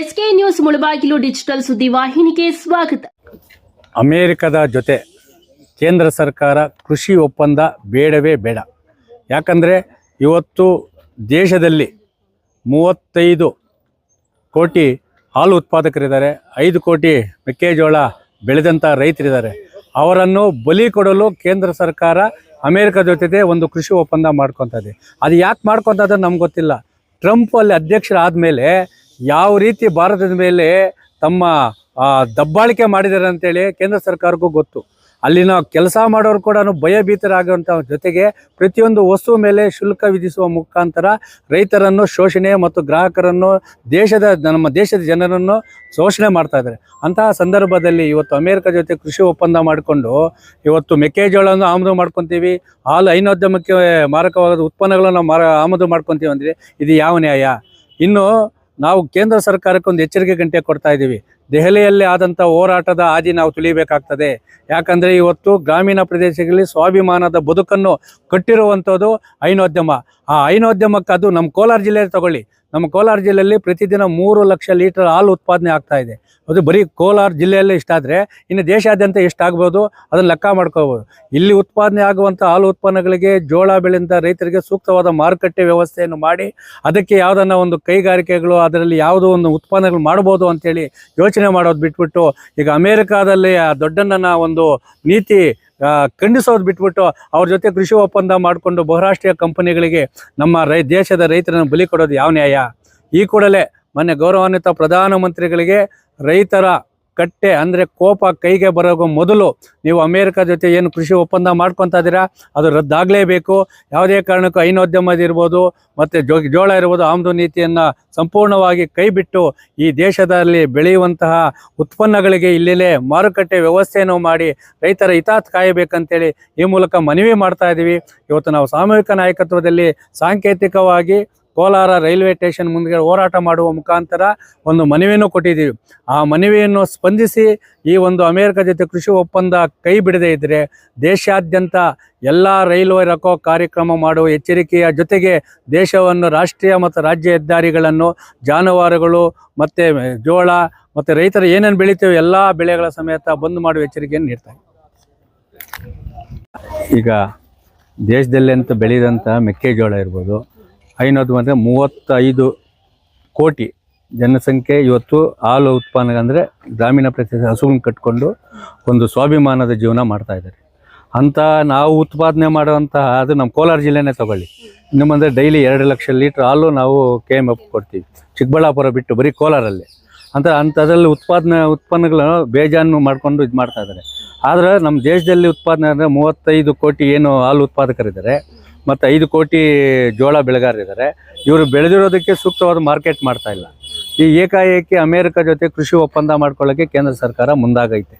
SK news Mulbagal digital ಸುದ್ದಿ ವಾಹಿನಿಗೆ ಸ್ವಾಗತ. ಅಮೇರಿಕದ ಜೊತೆ ಕೇಂದ್ರ ಸರ್ಕಾರ ಕೃಷಿ ಒಪ್ಪಂದ ಬೇಡವೇ ಬೇಡ. ಯಾಕಂದರೆ ಇವತ್ತು ದೇಶದಲ್ಲಿ ಮೂವತ್ತೈದು ಕೋಟಿ ಹಾಲು ಉತ್ಪಾದಕರಿದ್ದಾರೆ, ಐದು ಕೋಟಿ ಮೆಕ್ಕೆಜೋಳ ಬೆಳೆದಂಥ ರೈತರಿದ್ದಾರೆ. ಅವರನ್ನು ಬಲಿ ಕೊಡಲು ಕೇಂದ್ರ ಸರ್ಕಾರ ಅಮೇರಿಕ ಜೊತೆ ಒಂದು ಕೃಷಿ ಒಪ್ಪಂದ ಮಾಡ್ಕೊತದೆ. ಅದು ಯಾಕೆ ಮಾಡ್ಕೊತದ ನಮ್ಗೆ ಗೊತ್ತಿಲ್ಲ. ಟ್ರಂಪ್ ಅಲ್ಲಿ ಅಧ್ಯಕ್ಷರಾದ ಯಾವ ರೀತಿ ಭಾರತದ ಮೇಲೆ ತಮ್ಮ ದಬ್ಬಾಳಿಕೆ ಮಾಡಿದ್ದಾರೆ ಅಂತೇಳಿ ಕೇಂದ್ರ ಸರ್ಕಾರಕ್ಕೂ ಗೊತ್ತು. ಅಲ್ಲಿನ ಕೆಲಸ ಮಾಡೋರು ಕೂಡ ಭಯಭೀತರಾಗುವಂಥ ಜೊತೆಗೆ ಪ್ರತಿಯೊಂದು ವಸ್ತು ಮೇಲೆ ಶುಲ್ಕ ವಿಧಿಸುವ ಮುಖಾಂತರ ರೈತರನ್ನು ಶೋಷಣೆ ಮತ್ತು ಗ್ರಾಹಕರನ್ನು ದೇಶದ, ನಮ್ಮ ದೇಶದ ಜನರನ್ನು ಶೋಷಣೆ ಮಾಡ್ತಾ ಇದ್ದಾರೆ. ಅಂತಹ ಸಂದರ್ಭದಲ್ಲಿ ಇವತ್ತು ಅಮೇರಿಕ ಜೊತೆ ಕೃಷಿ ಒಪ್ಪಂದ ಮಾಡಿಕೊಂಡು ಇವತ್ತು ಮೆಕ್ಕೆಜೋಳವನ್ನು ಆಮದು ಮಾಡ್ಕೊತೀವಿ, ಹಾಲು ಹೈನೋದ್ಯಮಕ್ಕೆ ಮಾರಕವಾದ ಉತ್ಪನ್ನಗಳನ್ನು ಮಾರ, ಆಮದು ಮಾಡ್ಕೊತೀವಿ ಅಂದರೆ, ಇದು ಯಾವ ನ್ಯಾಯ? ಇನ್ನು ನಾವು ಕೇಂದ್ರ ಸರ್ಕಾರಕ್ಕೆ ಒಂದು ಎಚ್ಚರಿಕೆ ಗಂಟೆ ಕೊಡ್ತಾ ಇದ್ದೀವಿ. ದೆಹಲಿಯಲ್ಲಿ ಆದಂಥ ಹೋರಾಟದ ಹಾದಿ ನಾವು ತುಳಿಬೇಕಾಗ್ತದೆ. ಯಾಕಂದರೆ ಇವತ್ತು ಗ್ರಾಮೀಣ ಪ್ರದೇಶಗಳಲ್ಲಿ ಸ್ವಾಭಿಮಾನದ ಬದುಕನ್ನು ಕಟ್ಟಿರುವಂಥದ್ದು ಹೈನೋದ್ಯಮ. ಆ ಹೈನೋದ್ಯಮಕ್ಕೆ ಅದು ನಮ್ಮ ಕೋಲಾರ ಜಿಲ್ಲೆಯಲ್ಲಿ ತಗೊಳ್ಳಿ. ನಮ್ಮ ಕೋಲಾರ ಜಿಲ್ಲೆಯಲ್ಲಿ ಪ್ರತಿದಿನ ಮೂರು ಲಕ್ಷ ಲೀಟರ್ ಹಾಲು ಉತ್ಪಾದನೆ ಆಗ್ತಾ ಇದೆ. ಅದು ಬರೀ ಕೋಲಾರ ಜಿಲ್ಲೆಯಲ್ಲೇ ಇಷ್ಟಾದರೆ ಇನ್ನು ದೇಶಾದ್ಯಂತ ಎಷ್ಟಾಗ್ಬೋದು ಅದನ್ನು ಲೆಕ್ಕ ಮಾಡ್ಕೋಬೋದು. ಇಲ್ಲಿ ಉತ್ಪಾದನೆ ಆಗುವಂಥ ಹಾಲು ಉತ್ಪನ್ನಗಳಿಗೆ ಜೋಳ ಬೆಳೆಯಿಂದ ರೈತರಿಗೆ ಸೂಕ್ತವಾದ ಮಾರುಕಟ್ಟೆ ವ್ಯವಸ್ಥೆಯನ್ನು ಮಾಡಿ ಅದಕ್ಕೆ ಯಾವುದನ್ನ ಒಂದು ಕೈಗಾರಿಕೆಗಳು ಅದರಲ್ಲಿ ಯಾವುದೋ ಒಂದು ಉತ್ಪನ್ನಗಳು ಮಾಡ್ಬೋದು ಅಂತೇಳಿ ಯೋಚನೆ ಮಾಡೋದು ಬಿಟ್ಬಿಟ್ಟು ಈಗ ಅಮೇರಿಕಾದಲ್ಲಿ ದೊಡ್ಡಣ್ಣನ ಒಂದು ನೀತಿ ಖಂಡಿಸೋದು ಬಿಟ್ಬಿಟ್ಟು ಅವ್ರ ಜೊತೆ ಕೃಷಿ ಒಪ್ಪಂದ ಮಾಡಿಕೊಂಡು ಬಹುರಾಷ್ಟ್ರೀಯ ಕಂಪನಿಗಳಿಗೆ ನಮ್ಮ ರೈ, ದೇಶದ ರೈತರನ್ನು ಬಲಿ ಕೊಡೋದು ಯಾವ ನ್ಯಾಯ? ಈ ಕೂಡಲೇ ಮೊನ್ನೆ ಗೌರವಾನ್ವಿತ ಪ್ರಧಾನಮಂತ್ರಿಗಳಿಗೆ ರೈತರ ಕಟ್ಟೆ ಅಂದರೆ ಕೋಪ ಕೈಗೆ ಬರೋ ಮೊದಲು ನೀವು ಅಮೇರಿಕ ಜೊತೆ ಏನು ಕೃಷಿ ಒಪ್ಪಂದ ಮಾಡ್ಕೊತಾ ಇದ್ದೀರಾ? ಅದು ರದ್ದಾಗಲೇಬೇಕು. ಯಾವುದೇ ಕಾರಣಕ್ಕೂ ಹೈನೋದ್ಯಮದಿರ್ಬೋದು ಮತ್ತು ಜೋ, ಜೋಳ ಇರ್ಬೋದು, ಆಮದು ನೀತಿಯನ್ನು ಸಂಪೂರ್ಣವಾಗಿ ಕೈಬಿಟ್ಟು ಈ ದೇಶದಲ್ಲಿ ಬೆಳೆಯುವಂತಹ ಉತ್ಪನ್ನಗಳಿಗೆ ಇಲ್ಲೆಲ್ಲೇ ಮಾರುಕಟ್ಟೆ ವ್ಯವಸ್ಥೆಯನ್ನು ಮಾಡಿ ರೈತರ ಹಿತಾತ್ ಕಾಯಬೇಕಂತೇಳಿ ಈ ಮೂಲಕ ಮನವಿ ಮಾಡ್ತಾ ಇದ್ದೀವಿ. ಇವತ್ತು ನಾವು ಸಾಮೂಹಿಕ ನಾಯಕತ್ವದಲ್ಲಿ ಸಾಂಕೇತಿಕವಾಗಿ ಕೋಲಾರ ರೈಲ್ವೆ ಸ್ಟೇಷನ್ ಮುಂದೆ ಹೋರಾಟ ಮಾಡುವ ಮುಖಾಂತರ ಒಂದು ಮನವಿಯನ್ನು ಕೊಟ್ಟಿದ್ದೀವಿ. ಆ ಮನವಿಯನ್ನು ಸ್ಪಂದಿಸಿ ಈ ಒಂದು ಅಮೆರಿಕ ಜೊತೆ ಕೃಷಿ ಒಪ್ಪಂದ ಕೈ ಬಿಡದೇ ಇದ್ದರೆ ದೇಶಾದ್ಯಂತ ಎಲ್ಲ ರೈಲ್ವೆ ರಕೋ ಕಾರ್ಯಕ್ರಮ ಮಾಡುವ ಎಚ್ಚರಿಕೆಯ ಜೊತೆಗೆ ದೇಶವನ್ನು ರಾಷ್ಟ್ರೀಯ ಮತ್ತು ರಾಜ್ಯ ಹೆದ್ದಾರಿಗಳನ್ನು, ಜಾನುವಾರುಗಳು ಮತ್ತು ಜೋಳ ಮತ್ತು ರೈತರು ಏನೇನು ಬೆಳಿತೇವೆ ಎಲ್ಲ ಬೆಳೆಗಳ ಸಮೇತ ಬಂದ್ ಮಾಡುವ ಎಚ್ಚರಿಕೆಯನ್ನು ನೀಡ್ತಾರೆ ಈಗ ದೇಶದಲ್ಲಿ ಅಂತ ಬೆಳೆದಂಥ ಮೆಕ್ಕೆಜೋಳ ಇರ್ಬೋದು ಐನೂರು ಅಂದರೆ ಮೂವತ್ತೈದು ಕೋಟಿ ಜನಸಂಖ್ಯೆ ಇವತ್ತು ಹಾಲು ಉತ್ಪನ್ನ ಅಂದರೆ ಗ್ರಾಮೀಣ ಪ್ರದೇಶ ಹಸುಗಳನ್ನ ಕಟ್ಕೊಂಡು ಒಂದು ಸ್ವಾಭಿಮಾನದ ಜೀವನ ಮಾಡ್ತಾ ಅಂತ ನಾವು ಉತ್ಪಾದನೆ ಮಾಡುವಂತಹ ಅದು ನಮ್ಮ ಕೋಲಾರ ಜಿಲ್ಲೆನೇ ತಗೊಳ್ಳಿ. ನಿಮ್ಮಂದರೆ ಡೈಲಿ ಎರಡು ಲಕ್ಷ ಲೀಟ್ರ್ ಹಾಲು ನಾವು ಕೆ ಎಂ ಎಫ್ ಕೊಡ್ತೀವಿ. ಚಿಕ್ಕಬಳ್ಳಾಪುರ ಬಿಟ್ಟು ಬರೀ ಕೋಲಾರಲ್ಲಿ. ಅಂತ ಅಂಥದ್ರಲ್ಲಿ ಉತ್ಪಾದನೆ ಉತ್ಪನ್ನಗಳನ್ನು ಬೇಜಾನು ಮಾಡಿಕೊಂಡು ಇದು ಮಾಡ್ತಾ ಇದ್ದಾರೆ. ಆದರೆ ನಮ್ಮ ದೇಶದಲ್ಲಿ ಉತ್ಪಾದನೆ ಅಂದರೆ ಮೂವತ್ತೈದು ಕೋಟಿ ಏನು ಹಾಲು ಉತ್ಪಾದಕರಿದ್ದಾರೆ. ಮತ್ತು ಐದು ಕೋಟಿ ಜೋಳ ಬೆಳೆಗಾರರಿದ್ದಾರೆ. ಇವರು ಬೆಳೆದಿರೋದಕ್ಕೆ ಸೂಕ್ತವಾದ ಮಾರ್ಕೆಟ್ ಮಾಡ್ತಾ ಇಲ್ಲ. ಈ ಏಕಾಏಕಿ ಅಮೇರಿಕ ಜೊತೆ ಕೃಷಿ ಒಪ್ಪಂದ ಮಾಡ್ಕೊಳ್ಳೋಕ್ಕೆ ಕೇಂದ್ರ ಸರ್ಕಾರ ಮುಂದಾಗೈತೆ.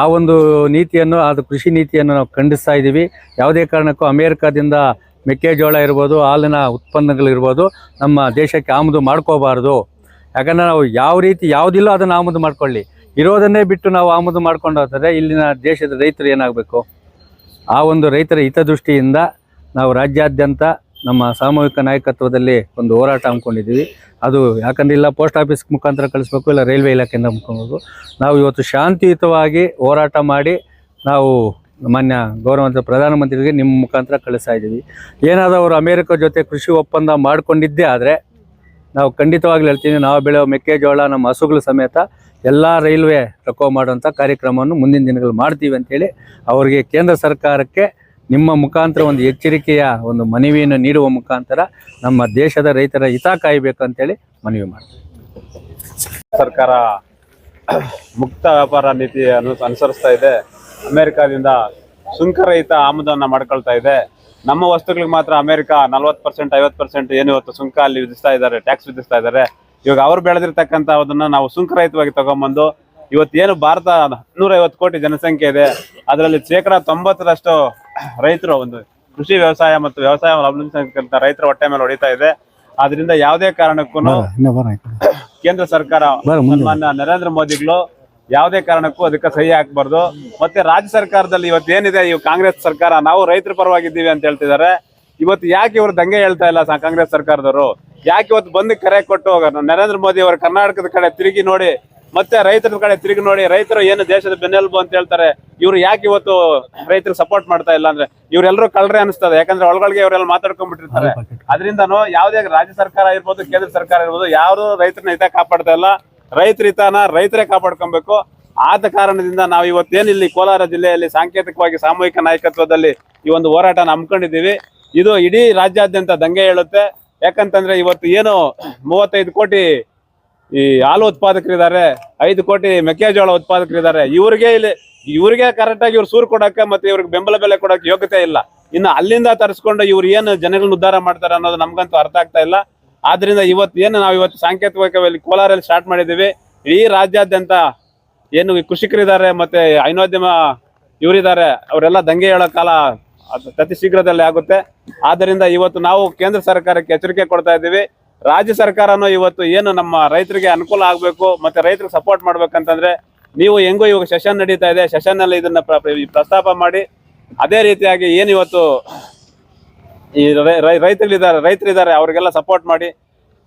ಆ ಒಂದು ನೀತಿಯನ್ನು ಅದು ಕೃಷಿ ನೀತಿಯನ್ನು ನಾವು ಖಂಡಿಸ್ತಾ ಇದ್ದೀವಿ. ಯಾವುದೇ ಕಾರಣಕ್ಕೂ ಅಮೇರಿಕಾದಿಂದ ಮೆಕ್ಕೆಜೋಳ ಇರ್ಬೋದು, ಹಾಲಿನ ಉತ್ಪನ್ನಗಳಿರ್ಬೋದು, ನಮ್ಮ ದೇಶಕ್ಕೆ ಆಮದು ಮಾಡ್ಕೋಬಾರ್ದು. ಯಾಕಂದರೆ ನಾವು ಯಾವ ರೀತಿ ಯಾವುದಿಲ್ಲೋ ಅದನ್ನು ಆಮದು ಮಾಡ್ಕೊಳ್ಳಿ. ಇರೋದನ್ನೇ ಬಿಟ್ಟು ನಾವು ಆಮದು ಮಾಡ್ಕೊಂಡು ಹೋದರೆ ಇಲ್ಲಿನ ದೇಶದ ರೈತರು ಏನಾಗಬೇಕು? ಆ ಒಂದು ರೈತರ ಹಿತದೃಷ್ಟಿಯಿಂದ ನಾವು ರಾಜ್ಯಾದ್ಯಂತ ನಮ್ಮ ಸಾಮೂಹಿಕ ನಾಯಕತ್ವದಲ್ಲಿ ಒಂದು ಹೋರಾಟ ಹಮ್ಮಿಕೊಂಡಿದ್ದೀವಿ. ಅದು ಯಾಕಂದ್ರೆ ಇಲ್ಲ ಪೋಸ್ಟ್ ಆಫೀಸ್ ಮುಖಾಂತರ ಕಳಿಸ್ಬೇಕು, ಇಲ್ಲ ರೈಲ್ವೆ ಇಲಾಖೆಯಿಂದ ಮುಖಂಡರು ನಾವು ಇವತ್ತು ಶಾಂತಿಯುತವಾಗಿ ಹೋರಾಟ ಮಾಡಿ ನಾವು ಮಾನ್ಯ ಗೌರವಂತ ಪ್ರಧಾನಮಂತ್ರಿಗೆ ನಿಮ್ಮ ಮುಖಾಂತರ ಕಳಿಸ್ತಾ ಇದ್ದೀವಿ. ಏನಾದರೂ ಅವರು ಅಮೇರಿಕ ಜೊತೆ ಕೃಷಿ ಒಪ್ಪಂದ ಮಾಡಿಕೊಂಡಿದ್ದೇ ಆದರೆ ನಾವು ಖಂಡಿತವಾಗ್ಲೂ ಹೇಳ್ತೀನಿ, ನಾವು ಬೆಳೆಯೋ ಮೆಕ್ಕೆಜೋಳ, ನಮ್ಮ ಹಸುಗಳು ಸಮೇತ ಎಲ್ಲ ರೈಲ್ವೆ ರಕೋ ಮಾಡುವಂಥ ಕಾರ್ಯಕ್ರಮವನ್ನು ಮುಂದಿನ ದಿನಗಳು ಮಾಡ್ತೀವಿ ಅಂತೇಳಿ ಅವರಿಗೆ ಕೇಂದ್ರ ಸರ್ಕಾರಕ್ಕೆ ನಿಮ್ಮ ಮುಖಾಂತರ ಒಂದು ಎಚ್ಚರಿಕೆಯ ಒಂದು ಮನವಿಯನ್ನು ನೀಡುವ ಮುಖಾಂತರ ನಮ್ಮ ದೇಶದ ರೈತರ ಹಿತ ಕಾಯಬೇಕು ಅಂತೇಳಿ ಮನವಿ ಮಾಡ್ತೀವಿ. ಸರ್ಕಾರ ಮುಕ್ತ ವ್ಯಾಪಾರ ನೀತಿಯನ್ನು ಅನುಸರಿಸ್ತಾ ಇದೆ. ಅಮೆರಿಕಾದಿಂದ ಸುಂಕರಹಿತ ಆಮದನ್ನ ಮಾಡ್ಕೊಳ್ತಾ ಇದೆ. ನಮ್ಮ ವಸ್ತುಗಳಿಗೆ ಮಾತ್ರ ಅಮೆರಿಕ ನಲ್ವತ್ತು ಪರ್ಸೆಂಟ್, ಐವತ್ತು ಪರ್ಸೆಂಟ್ ಏನು ಇವತ್ತು ಸುಂಕ ಅಲ್ಲಿ ವಿಧಿಸ್ತಾ ಇದ್ದಾರೆ, ಟ್ಯಾಕ್ಸ್ ವಿಧಿಸ್ತಾ ಇದ್ದಾರೆ. ಇವಾಗ ಅವ್ರು ಬೆಳೆದಿರ್ತಕ್ಕಂಥ ಅದನ್ನ ನಾವು ಸುಂಕರಹಿತವಾಗಿ ತಗೊಂಬಂದು ಇವತ್ತೇನು ಭಾರತ ನೂರೈವತ್ತು ಕೋಟಿ ಜನಸಂಖ್ಯೆ ಇದೆ. ಅದರಲ್ಲಿ ಶೇಕಡ ತೊಂಬತ್ತರಷ್ಟು ರೈತರು ಒಂದು ಕೃಷಿ ವ್ಯವಸಾಯ ಮತ್ತು ವ್ಯವಸಾಯ ಅವಲಂಬಿಸಿರ್ತಕ್ಕಂಥ ರೈತರ ಹೊಟ್ಟೆ ಮೇಲೆ ಹೊಡಿತಾ ಇದೆ. ಆದ್ರಿಂದ ಯಾವುದೇ ಕಾರಣಕ್ಕೂ ಕೇಂದ್ರ ಸರ್ಕಾರ ಸನ್ಮಾನ್ಯ ನರೇಂದ್ರ ಮೋದಿಗಳು ಯಾವುದೇ ಕಾರಣಕ್ಕೂ ಅದಕ್ಕೆ ಸಹಿ ಹಾಕ್ಬಾರ್ದು. ಮತ್ತೆ ರಾಜ್ಯ ಸರ್ಕಾರದಲ್ಲಿ ಇವತ್ತು ಏನಿದೆ? ಇವ್ ಕಾಂಗ್ರೆಸ್ ಸರ್ಕಾರ ನಾವು ರೈತರ ಪರವಾಗಿದ್ದೀವಿ ಅಂತ ಹೇಳ್ತಿದ್ದಾರೆ. ಇವತ್ತು ಯಾಕೆ ಇವರು ದಂಗೆ ಹೇಳ್ತಾ ಇಲ್ಲ ಸ- ಕಾಂಗ್ರೆಸ್ ಸರ್ಕಾರದವರು? ಯಾಕೆ ಇವತ್ತು ಬಂದು ಕರೆ ಕೊಟ್ಟು ನರೇಂದ್ರ ಮೋದಿ ಅವರು ಕರ್ನಾಟಕದ ಕಡೆ ತಿರುಗಿ ನೋಡಿ ಮತ್ತೆ ರೈತರ ಕಡೆ ತಿರುಗಿ ನೋಡಿ ರೈತರು ಏನು ದೇಶದ ಬೆನ್ನೆಲುಬು ಅಂತ ಹೇಳ್ತಾರೆ ಇವ್ರು ಯಾಕೆ ಇವತ್ತು ರೈತರು ಸಪೋರ್ಟ್ ಮಾಡ್ತಾ ಇಲ್ಲ ಅಂದ್ರೆ ಇವ್ರೆಲ್ಲರೂ ಕಳ್ರೆ ಅನಿಸ್ತದೆ. ಯಾಕಂದ್ರೆ ಒಳಗೊಳಗೆ ಇವರೆಲ್ಲ ಮಾತಾಡ್ಕೊಂಡ್ಬಿಟ್ಟಿರ್ತಾರೆ. ಅದರಿಂದ ಯಾವುದೇ ರಾಜ್ಯ ಸರ್ಕಾರ ಇರ್ಬೋದು ಕೇಂದ್ರ ಸರ್ಕಾರ ಇರ್ಬೋದು ಯಾರು ರೈತರನ್ನ ಹಿತ ಕಾಪಾಡ್ತಾ ಇಲ್ಲ. ರೈತರ ಹಿತನ ರೈತರೇ ಕಾಪಾಡ್ಕೊಬೇಕು. ಆದ ಕಾರಣದಿಂದ ನಾವು ಇವತ್ತೇನು ಇಲ್ಲಿ ಕೋಲಾರ ಜಿಲ್ಲೆಯಲ್ಲಿ ಸಾಂಕೇತಿಕವಾಗಿ ಸಾಮೂಹಿಕ ನಾಯಕತ್ವದಲ್ಲಿ ಈ ಒಂದು ಹೋರಾಟನ ಹಮ್ಮಿಕೊಂಡಿದ್ದೀವಿ. ಇದು ಇಡೀ ರಾಜ್ಯಾದ್ಯಂತ ದಂಗೆ ಹೇಳುತ್ತೆ. ಯಾಕಂತಂದ್ರೆ ಇವತ್ತು ಏನು ಮೂವತ್ತೈದು ಕೋಟಿ ಈ ಹಾಲು ಉತ್ಪಾದಕರಿದ್ದಾರೆ, ಐದು ಕೋಟಿ ಮೆಕ್ಕೆಜೋಳ ಉತ್ಪಾದಕರಿದ್ದಾರೆ. ಇವ್ರಿಗೆ ಇಲ್ಲಿ, ಇವ್ರಿಗೆ ಕರೆಕ್ಟ್ ಆಗಿ ಇವ್ರು ಸೂರು ಕೊಡಕ್ಕೆ ಮತ್ತೆ ಇವ್ರಿಗೆ ಬೆಂಬಲ ಬೆಲೆ ಕೊಡಕ್ಕೆ ಯೋಗ್ಯತೆ ಇಲ್ಲ. ಇನ್ನು ಅಲ್ಲಿಂದ ತರಿಸ್ಕೊಂಡು ಇವ್ರು ಏನು ಜನಗಳನ್ನ ಉದ್ಧಾರ ಮಾಡ್ತಾರೆ ಅನ್ನೋದು ನಮ್ಗಂತೂ ಅರ್ಥ ಆಗ್ತಾ ಇಲ್ಲ. ಆದ್ರಿಂದ ಇವತ್ತು ಏನು ನಾವು ಇವತ್ತು ಸಾಂಕೇತಿಕವಾಗಿ ಕೋಲಾರಲ್ಲಿ ಸ್ಟಾರ್ಟ್ ಮಾಡಿದ್ದೀವಿ. ಇಡೀ ರಾಜ್ಯಾದ್ಯಂತ ಏನು ಈ ಕೃಷಿಕರಿದ್ದಾರೆ ಮತ್ತೆ ಹೈನೋದ್ಯಮ ಇವರಿದ್ದಾರೆ, ಅವರೆಲ್ಲ ದಂಗೆ ಹೇಳೋ ಕಾಲ ಅತಿ ಶೀಘ್ರದಲ್ಲಿ ಆಗುತ್ತೆ. ಆದ್ದರಿಂದ ಇವತ್ತು ನಾವು ಕೇಂದ್ರ ಸರ್ಕಾರಕ್ಕೆ ಎಚ್ಚರಿಕೆ ಕೊಡ್ತಾ ಇದ್ದೀವಿ. ರಾಜ್ಯ ಸರ್ಕಾರನೂ ಇವತ್ತು ಏನು ನಮ್ಮ ರೈತರಿಗೆ ಅನುಕೂಲ ಆಗಬೇಕು ಮತ್ತೆ ರೈತರಿಗೆ ಸಪೋರ್ಟ್ ಮಾಡ್ಬೇಕಂತಂದ್ರೆ ನೀವು ಹೆಂಗೋ ಇವಾಗ ಸೆಷನ್ ನಡೀತಾ ಇದೆ ಸೆಷನ್ ಅಲ್ಲಿ ಇದನ್ನ ಪ್ರ- ಪ್ರ- ಪ್ರಸ್ತಾಪ ಮಾಡಿ, ಅದೇ ರೀತಿಯಾಗಿ ಏನು ಇವತ್ತು ಈ ರೈತರಿದ್ದಾರೆ ರೈತರಿದ್ದಾರೆ, ಅವರಿಗೆಲ್ಲ ಸಪೋರ್ಟ್ ಮಾಡಿ,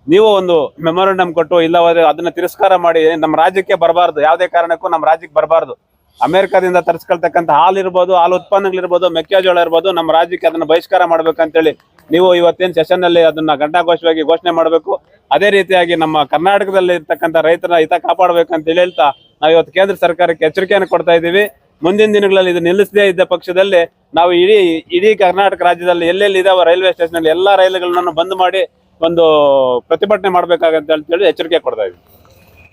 ನೀವು ಒಂದು ಮೆಮೊರಂಡಮ್ ಕೊಟ್ಟು ಇಲ್ಲವಾದ್ರೆ ಅದನ್ನ ತಿರಸ್ಕಾರ ಮಾಡಿ ನಮ್ಮ ರಾಜ್ಯಕ್ಕೆ ಬರಬಾರ್ದು, ಯಾವುದೇ ಕಾರಣಕ್ಕೂ ನಮ್ಮ ರಾಜ್ಯಕ್ಕೆ ಬರಬಾರ್ದು. ಅಮೆರಿಕದಿಂದ ತರಿಸ್ಕೊಳ್ತಕ್ಕಂಥ ಹಾಲು ಇರ್ಬೋದು, ಹಾಲು ಉತ್ಪನ್ನಗಳಿರ್ಬೋದು, ಮೆಕ್ಕೆಜೋಳ ಇರ್ಬೋದು, ನಮ್ಮ ರಾಜ್ಯಕ್ಕೆ ಅದನ್ನ ಬಹಿಷ್ಕಾರ ಮಾಡ್ಬೇಕಂತೇಳಿ ನೀವು ಇವತ್ತೇನು ಸೆಷನ್ ಅಲ್ಲಿ ಅದನ್ನ ಘಂಟಾಘೋಷವಾಗಿ ಘೋಷಣೆ ಮಾಡಬೇಕು. ಅದೇ ರೀತಿಯಾಗಿ ನಮ್ಮ ಕರ್ನಾಟಕದಲ್ಲಿ ಇರ್ತಕ್ಕಂಥ ರೈತರ ಹಿತ ಕಾಪಾಡಬೇಕಂತ ಹೇಳ್ತಾ ನಾವು ಇವತ್ತು ಕೇಂದ್ರ ಸರ್ಕಾರಕ್ಕೆ ಎಚ್ಚರಿಕೆಯನ್ನು ಕೊಡ್ತಾ ಇದ್ದೀವಿ. ಮುಂದಿನ ದಿನಗಳಲ್ಲಿ ಇದು ನಿಲ್ಲಿಸದೇ ಇದ್ದ ಪಕ್ಷದಲ್ಲಿ ನಾವು ಇಡೀ ಇಡೀ ಕರ್ನಾಟಕ ರಾಜ್ಯದಲ್ಲಿ ಎಲ್ಲೆಲ್ಲಿ ಇದಾವೆ ರೈಲ್ವೆ ಸ್ಟೇಷನ್ ಎಲ್ಲಾ ರೈಲುಗಳನ್ನು ಬಂದ್ ಮಾಡಿ ಒಂದು ಪ್ರತಿಭಟನೆ ಮಾಡ್ಬೇಕಾಗಂತ ಹೇಳಿ ಎಚ್ಚರಿಕೆ ಕೊಡ್ತಾ ಇದ್ದೀವಿ.